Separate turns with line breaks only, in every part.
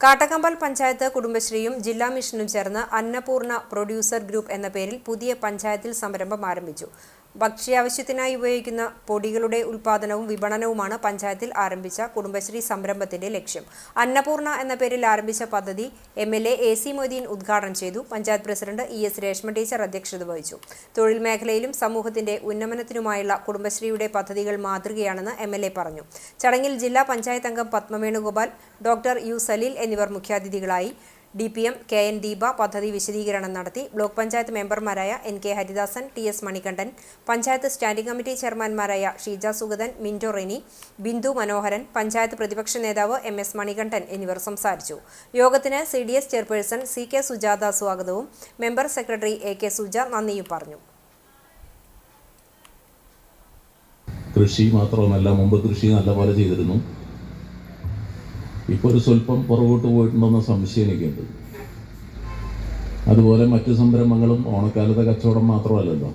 കാട്ടക്കമ്പൽ പഞ്ചായത്ത് കുടുംബശ്രീയും ജില്ലാ മിഷനും ചേർന്ന് അന്നപൂർണ പ്രൊഡ്യൂസർ ഗ്രൂപ്പ് എന്ന പേരിൽ പുതിയ പഞ്ചായത്തിൽ സംരംഭം ആരംഭിച്ചു. ഭക്ഷ്യാവശ്യത്തിനായി ഉപയോഗിക്കുന്ന പൊടികളുടെ ഉൽപാദനവും വിപണനവുമാണ് പഞ്ചായത്തിൽ ആരംഭിച്ച കുടുംബശ്രീ സംരംഭത്തിന്റെ ലക്ഷ്യം. അന്നപൂർണ എന്ന പേരിൽ ആരംഭിച്ച പദ്ധതി M L A A C Moideen ഉദ്ഘാടനം ചെയ്തു. Panchayat president E S Reshma teacher അധ്യക്ഷത വഹിച്ചു. തൊഴിൽ മേഖലയിലും സമൂഹത്തിന്റെ ഉന്നമനത്തിനുമായുള്ള കുടുംബശ്രീയുടെ പദ്ധതികൾ മാതൃകയാണെന്ന് എം എൽ എ പറഞ്ഞു. ചടങ്ങിൽ ജില്ലാ പഞ്ചായത്ത് അംഗം പത്മവേണുഗോപാൽ ഡോക്ടർ യു സലീൽ എന്നിവർ മുഖ്യാതിഥികളായി. D P M K N Deepa പദ്ധതി വിശദീകരണം നടത്തി. ബ്ലോക്ക് പഞ്ചായത്ത് മെമ്പർമാരായ N K Haridasan T S Manikandan panchayat standing committee ചെയർമാൻമാരായ Sheeja Sugathan Minto Reni Bindu Manoharan panchayat പ്രതിപക്ഷ നേതാവ് എം എസ് മണികണ്ഠൻ എന്നിവർ സംസാരിച്ചു. യോഗത്തിന് C D S chairperson C K Sujatha സ്വാഗതവും member secretary A K Suja നന്ദിയും പറഞ്ഞു.
കൃഷി മാത്രമല്ല മുമ്പ് കൃഷി നല്ലപോലെ ചെയ്തിരുന്നു. ഇപ്പോൾ ഒരു സ്വല്പം പുറകോട്ട് പോയിട്ടുണ്ടെന്ന സംശയം എനിക്കുണ്ട്. അതുപോലെ മറ്റു സംരംഭങ്ങളും ഓണക്കാലത്തെ കച്ചവടം മാത്രമല്ലല്ലോ.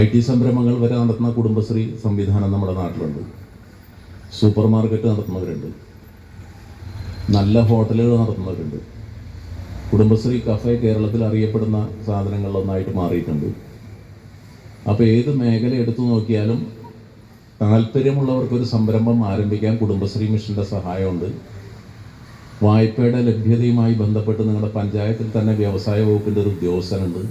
ഐ ടി സംരംഭങ്ങൾ വരെ നടത്തുന്ന കുടുംബശ്രീ സംവിധാനം നമ്മുടെ നാട്ടിലുണ്ട്. സൂപ്പർ മാർക്കറ്റ് നടത്തുന്നവരുണ്ട്. നല്ല ഹോട്ടലുകൾ നടത്തുന്നവരുണ്ട്. കുടുംബശ്രീ കഫേ കേരളത്തിൽ അറിയപ്പെടുന്ന സാധനങ്ങളിലൊന്നായിട്ട് മാറിയിട്ടുണ്ട്. അപ്പോൾ ഏത് മേഖല എടുത്തു നോക്കിയാലും താല്പര്യമുള്ളവർക്ക് ഒരു സംരംഭം ആരംഭിക്കാൻ കുടുംബശ്രീ മിഷന്റെ സഹായമുണ്ട്. വായ്പയുടെ ലഭ്യതയുമായി ബന്ധപ്പെട്ട് നിങ്ങളുടെ പഞ്ചായത്തിൽ തന്നെ വ്യവസായ വകുപ്പിന്റെ ഒരു ഉദ്യോഗസ്ഥനുണ്ട്.